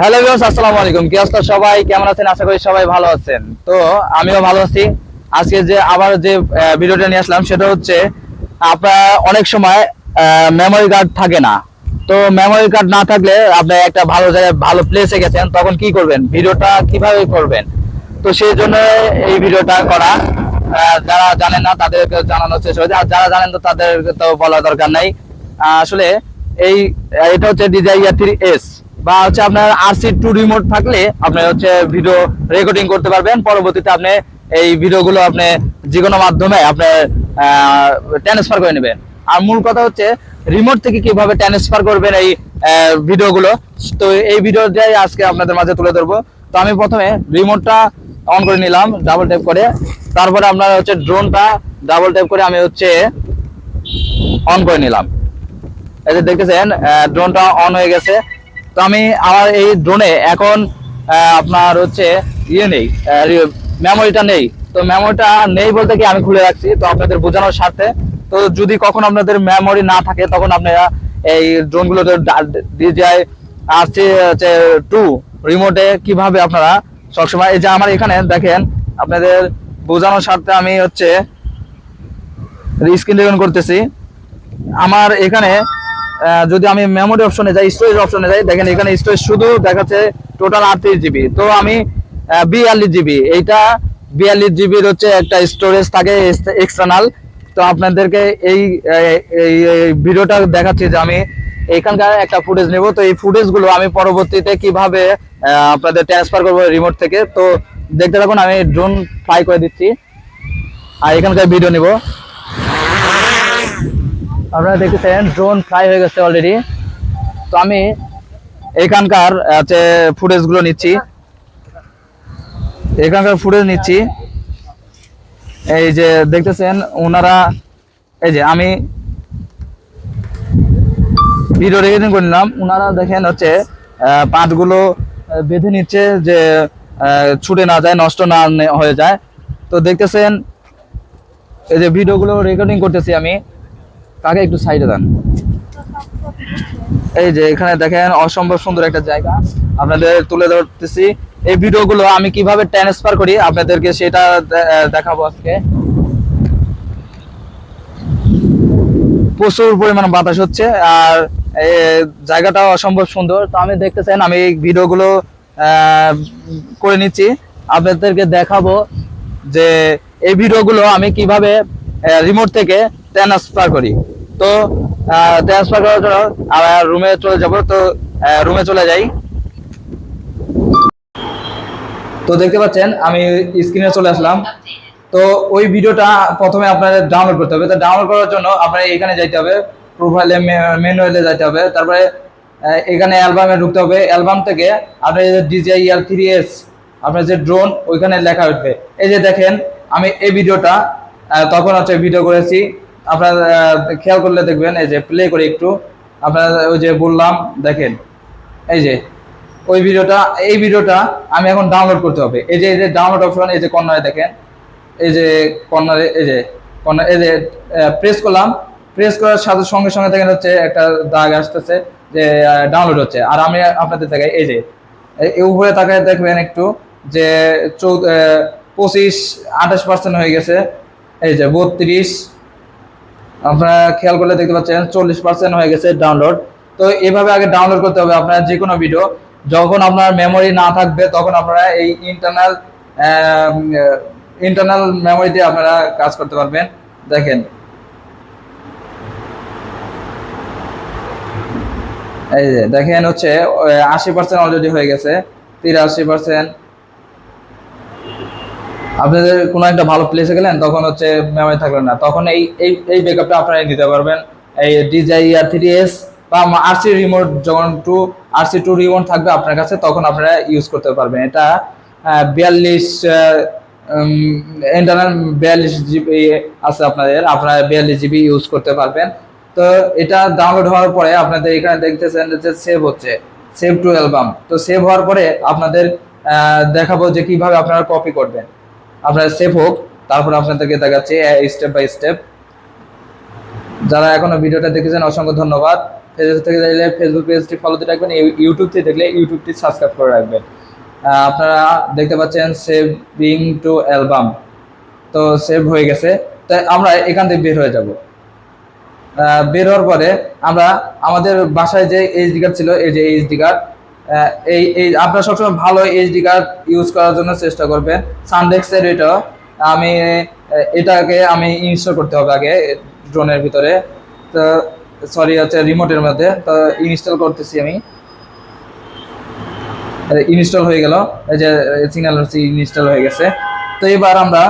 Hello viewers, আসসালামু আলাইকুম। কি অবস্থা সবাই? কেমন আছেন? আশা করি সবাই ভালো আছেন। তো আমিও ভালো আছি। আজকে যে আবার যে ভিডিওটা নিয়ে আসলাম, সেটা হচ্ছে, আপনার অনেক সময় মেমোরি কার্ড থাকে না। তো মেমোরি কার্ড না থাকলে আপনি একটা ভালো জায়গায়, ভালো প্লেসে গেছেন, তখন কি করবেন? ভিডিওটা কীভাবে করবেন? তো সেই জন্য এই ভিডিওটা করা। যারা জানেন না, তাদেরকে জানানোর চেষ্টা আর যারা জানেন তো, তাদেরকে তো বলা দরকার নাই। আসলে এই এটা হচ্ছে ডিজাইয়ার থ্রি এস বা হচ্ছে আপনার আরসি টু রিমোট থাকলে আপনি হচ্ছে ভিডিও রেকর্ডিং করতে পারবেন। পরবর্তীতে আপনি এই ভিডিওগুলো আপনি যে কোনো মাধ্যমে আপনি ট্রান্সফার করে নেবেন। আর মূল কথা হচ্ছে রিমোট থেকে কীভাবে ট্রান্সফার করবেন এই ভিডিওগুলো তো এই ভিডিওটাই আজকে আপনাদের মাঝে তুলে ধরবো। তো আমি প্রথমে রিমোটটা অন করে নিলাম ডাবল ট্যাপ করে। তারপরে আপনার হচ্ছে ড্রোনটা ডাবল ট্যাপ করে আমি হচ্ছে অন করে নিলাম। এই যে দেখতেছেন ড্রোনটা অন হয়ে গেছে। তো আমি আমার এই ড্রোনে এখন আপনার হচ্ছে ইয়ে নেই মেমোরিটা নেই। তো মেমোরিটা নেই বলতে কি আমি খুলে রাখছি, তো আপনাদের বোঝানোর স্বার্থে। তো যদি কখন আপনাদের মেমোরি না থাকে, তখন আপনারা এই ড্রোনগুলোতে ডিজিআই আসছে হচ্ছে টু রিমোটে কীভাবে আপনারা সবসময়, এই যে আমার এখানে দেখেন, আপনাদের বোঝানোর স্বার্থে আমি হচ্ছে স্ক্রিন রেকর্ড করতেছি। আমার এখানে যদি আমি মেমোরি অপশনে যাই স্টোরেজ অপশনে যাই, দেখেন এখানে স্টোরেজ শুধু দেখাচ্ছে টোটাল আটত্রিশ জিবি তো আমি বিয়াল্লিশ জিবি এইটা বিয়াল্লিশ জিবির হচ্ছে একটা স্টোরেজ থাকে এক্সটার্নাল তো আপনাদেরকে এই ভিডিওটা দেখাচ্ছি যে আমি এখানকার একটা ফুটেজ নেব। তো এই ফুটেজগুলো আমি পরবর্তীতে কীভাবে আপনাদের ট্রান্সফার করব রিমোট থেকে। তো দেখতে থাকুন, আমি ড্রোন ফ্লাই করে দিচ্ছি। আর এখানকার ভিডিও নিব। আপনারা দেখতেছেন ড্রোন ফ্লাই হয়ে গেছে অলরেডি তো আমি এখানকার হচ্ছে ফুটেজগুলো নিচ্ছি। এখানকার ফুটেজ নিচ্ছি। এই যে দেখতেছেন ওনারা এই যে আমি ভিডিও রেকর্ডিং করে নিলাম। ওনারা দেখেন হচ্ছে আহ, পাতগুলো বেঁধে নিচ্ছে যে ছুটে না যায় নষ্ট না হয়ে যায়। তো দেখতেছেন এই যে ভিডিওগুলো রেকর্ডিং করতেছি আমি। কাকে একটু সাইডে দেন? এই যে এখানে দেখেন অসম্ভব সুন্দর একটা জায়গা। আপনাদের তুলে ধরতেছি। এই ভিডিওগুলো আমি কীভাবে ট্রান্সফার করি আপনাদেরকে সেটা দেখাবো আজকে। প্রচুর পরিমাণ বাতাস হচ্ছে আর জায়গাটা অসম্ভব সুন্দর। তো আমি দেখতেছেন, আমি এই ভিডিওগুলো করে নিচ্ছি। আপনাদেরকে দেখাবো যে এই ভিডিওগুলো আমি কীভাবে রিমোট থেকে ট্রান্সফার করি। তো ট্রান্সফার করার জন্য আমার রুমে চলে যাব, তো রুমে চলে যাই। তো দেখতে পাচ্ছেন, আমি স্ক্রিনে চলে আসলাম। তো ওই ভিডিওটা প্রথমে আপনাদের ডাউনলোড করতে হবে। তো ডাউনলোড করার জন্য আপনার এখানে যাইতে হবে প্রোফাইলে ম্যানুয়ালে যাইতে হবে। তারপরে এখানে অ্যালবামে ঢুকতে হবে। অ্যালবাম থেকে আপনার ডিজিআই এল থ্রি এস আপনার যে ড্রোন ওইখানে লেখা উঠবে। এই যে দেখেন, আমি এই ভিডিওটা তখন হচ্ছে ভিডিও করেছি। আপনার খেয়াল করলে দেখবেন, এই যে প্লে করে একটু, আপনার ওই যে বললাম, দেখেন, এই যে, ওই ভিডিওটা, এই ভিডিওটা আমি এখন ডাউনলোড করতে হবে। এই যে এই যে ডাউনলোড অপশন এই যে কর্নারে দেখেন, এই যে কর্নারে, এই যে কর্নার এই যে প্রেস করলাম প্রেস করার সাথে সঙ্গে সঙ্গে দেখেন হচ্ছে একটা দাগ আসতেছে যে ডাউনলোড হচ্ছে। আর আমি আপনাদের দেখাই, এই যে উপরে তাকায় দেখবেন একটু যে চৌ পঁচিশ, আঠাশ পার্সেন্ট হয়ে গেছে, এই যে, বত্রিশ আপনারা খেয়াল করলে দেখতে পাচ্ছেন, চল্লিশ পার্সেন্ট হয়ে গেছে ডাউনলোড তো এভাবে আগে ডাউনলোড করতে হবে আপনার যে কোনো ভিডিও যখন আপনার মেমোরি না থাকবে, তখন আপনারা এই ইন্টারনাল ইন্টারনাল মেমোরি দিয়ে আপনারা কাজ করতে পারবেন। দেখেন। এই যে, দেখেন হচ্ছে আশি পার্সেন্ট অলরেডি হয়ে গেছে, তিরাশি পার্সেন্ট আপনাদের কোনো একটা ভালো প্লেসে গেলেন, তখন হচ্ছে মেমোরি থাকবে না। তখন এই এই এই ব্যাকআপটা আপনারা নিতে পারবেন। এই ডিজাই আর থ্রি এস বা আরসি রিমোট যখন টু আরসি টু রিমোট থাকবে আপনার কাছে, তখন আপনারা ইউজ করতে পারবেন। এটা বিয়াল্লিশ ইন্টারনাল বিয়াল্লিশ জিবি আছে আপনাদের, আপনারা বিয়াল্লিশ জিবি ইউজ করতে পারবেন। তো এটা ডাউনলোড হওয়ার পরে আপনাদের এখানে দেখতেছেন যে সেভ হচ্ছে সেভ টু অ্যালবাম তো সেভ হওয়ার পরে আপনাদের দেখাবো যে কীভাবে আপনারা কপি করবেন। আপনার সেভ হোক, তারপর আপনাদেরকে দেখাচ্ছি স্টেপ বাই স্টেপ যারা এখনও ভিডিওটা দেখেছেন, অসংখ্য ধন্যবাদ। ফেসবুক থেকে দেখলে ফেসবুক পেজটি ফলো দিয়ে রাখবেন ইউ- ইউটিউব থেকে দেখলে ইউটিউবটি সাবস্ক্রাইব করে রাখবেন। আপনারা দেখতে পাচ্ছেন সেভিং টু অ্যালবাম তো সেভ হয়ে গেছে। তাই আমরা এখান থেকে বের হয়ে যাব। বের হওয়ার পরে আমরা আমাদের বাসায় যে এইচডি কার্ড ছিল, এই যে এইচডি কার্ড এই এই, আপনারা সবসময় ভালো এইচডি কার্ড ইউজ করার জন্য চেষ্টা করবেন। সানডেক্সের এটা। আমি এটাকে আমি ইনস্টল করতে হবে আগে ড্রোনের ভিতরে। তো সরি হচ্ছে রিমোটের মধ্যে। তো ইনস্টল করতেছি আমি। ইনস্টল হয়ে গেল। এই যে সিগন্যাল ইনস্টল হয়ে গেছে। তো, এবার আমরা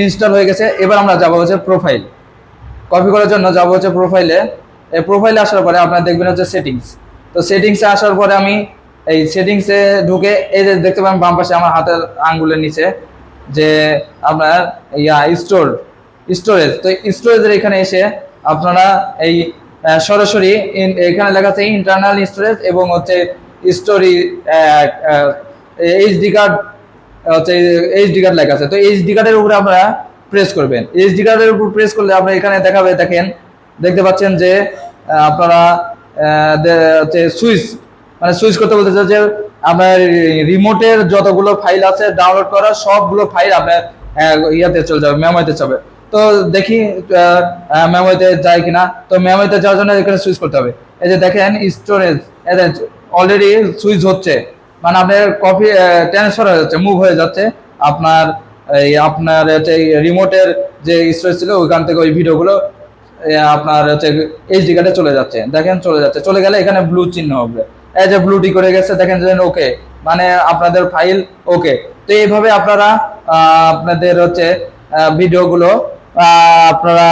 ইনস্টল হয়ে গেছে। এবার আমরা যাব হচ্ছে প্রোফাইল কপি করার জন্য যাব হচ্ছে প্রোফাইলে এই প্রোফাইলে আসার পরে আপনারা দেখবেন হচ্ছে সেটিংস তো সেটিংসে আসার পরে আমি এই সেটিংসে ঢুকে এই যে দেখতে পাবেন বাম পাশে আমার হাতের আঙ্গুলের নিচে যে আপনার ইয়া স্টোর স্টোরেজ তো স্টোরেজের এখানে এসে আপনারা এই সরাসরি এখানে লেখা আছে ইন্টারনাল স্টোরেজ এবং হচ্ছে স্টোরি এইচডি কার্ড হচ্ছে এইচডি কার্ড লেখা আছে। তো এইচডি কার্ডের উপরে আপনারা প্রেস করবেন। এইচডি কার্ডের উপর প্রেস করলে আপনারা এখানে দেখাবে, দেখেন, দেখতে পাচ্ছেন যে আপনারা হচ্ছে সুইচ মানে সুইচ করতে বলতেছে যে আপনার রিমোটের যতগুলো ফাইল আছে ডাউনলোড করা, সবগুলো ফাইল আপনার ইয়াতে চলে যাবে মেমোরিতে যাবে। তো দেখি মেমোরিতে যায় কিনা। তো মেমোরিতে যাওয়ার জন্য এখানে সুইচ করতে হবে। এই যে দেখেন স্টোরেজ অলরেডি সুইচ হচ্ছে। মানে আপনার কপি ট্রান্সফার হয়ে যাচ্ছে মুভ হয়ে যাচ্ছে। আপনার, এই আপনার হচ্ছে রিমোটের যে স্টোরেজ ছিল, ওইখান থেকে ওই ভিডিওগুলো আপনার হচ্ছে এইচডি কার্ডে চলে যাচ্ছে। দেখেন, চলে যাচ্ছে। চলে গেলে এখানে ব্লু চিহ্ন হবে। এই যে ব্লুটি করে গেছে, দেখেন যেন ওকে মানে আপনাদের ফাইল ওকে তো এইভাবে আপনারা আপনাদের হচ্ছে ভিডিওগুলো আপনারা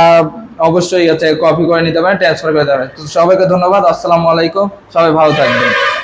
অবশ্যই হচ্ছে কপি করে নিতে পারেন ট্রান্সফার করে দেবেন তো সবাইকে ধন্যবাদ, আসসালামু আলাইকুম, সবাই ভালো থাকবেন।